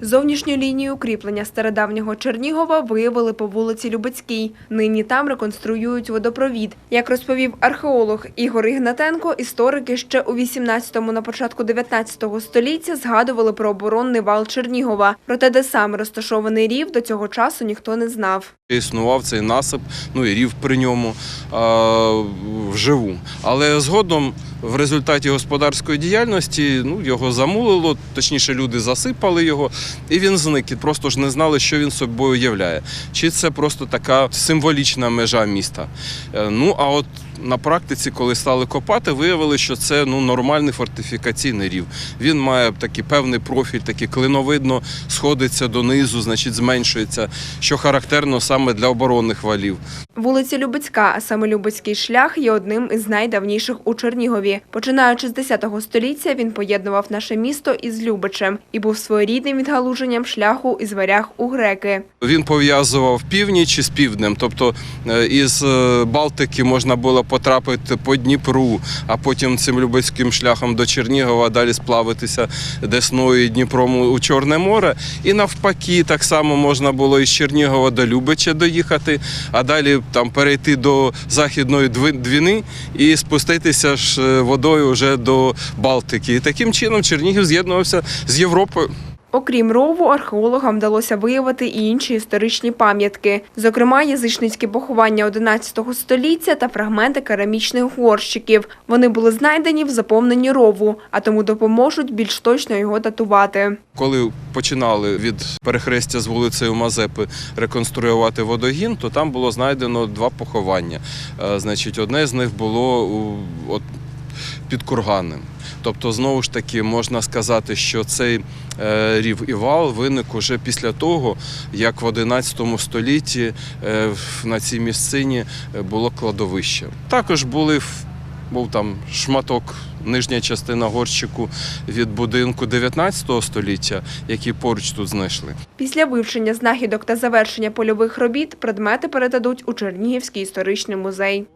Зовнішню лінію укріплення стародавнього Чернігова виявили по вулиці Любецькій. Нині там реконструюють водопровід. Як розповів археолог Ігор Ігнатенко, історики ще у 18-му на початку 19-го століття згадували про оборонний вал Чернігова. Проте, де саме розташований рів, до цього часу ніхто не знав. Існував цей насип, ну і рів при ньому а, вживу. Але згодом в результаті господарської діяльності ну, його замулило, точніше, люди засипали його, і він зник. І просто ж не знали, що він собою являє. Чи це просто така символічна межа міста. Е, Ну а от на практиці, коли стали копати, виявили, що це ну, нормальний фортифікаційний рів. Він має такий певний профіль, такий клиновидно сходиться донизу, значить зменшується, що характерно саме для оборонних валів. Вулиця Любецька, а саме Любецький шлях, є одним із найдавніших у Чернігові. Починаючи з 10 століття, він поєднував наше місто із Любичем і був своєрідним відгалуженням шляху із варяг у греки. Він пов'язував північ із півднем, тобто е, із е, Балтики можна було потрапити по Дніпру, а потім цим любецьким шляхом до Чернігова далі сплавитися Десною і Дніпром у Чорне море. І навпаки, так само можна було із Чернігова до Любича доїхати, а далі там перейти до Західної Двіни і спуститися ж е, водою вже до Балтики. І таким чином Чернігів з'єднувався з Європою. Окрім рову, археологам вдалося виявити і інші історичні пам'ятки, зокрема язичницькі поховання 11 століття та фрагменти керамічних горщиків. Вони були знайдені в заповненні рову, а тому допоможуть більш точно його датувати. Коли починали від перехрестя з вулицею Мазепи реконструювати водогін, то там було знайдено два поховання. Е, Значить, одне з них було під курганним. Тобто, знову ж таки, можна сказати, що цей е, рів і вал виник уже після того, як в 11 столітті е, на цій місцині е, було кладовище. Також були був там шматок, нижня частина горщику від будинку 19 століття, який поруч тут знайшли. Після вивчення знахідок та завершення польових робіт предмети передадуть у Чернігівський історичний музей.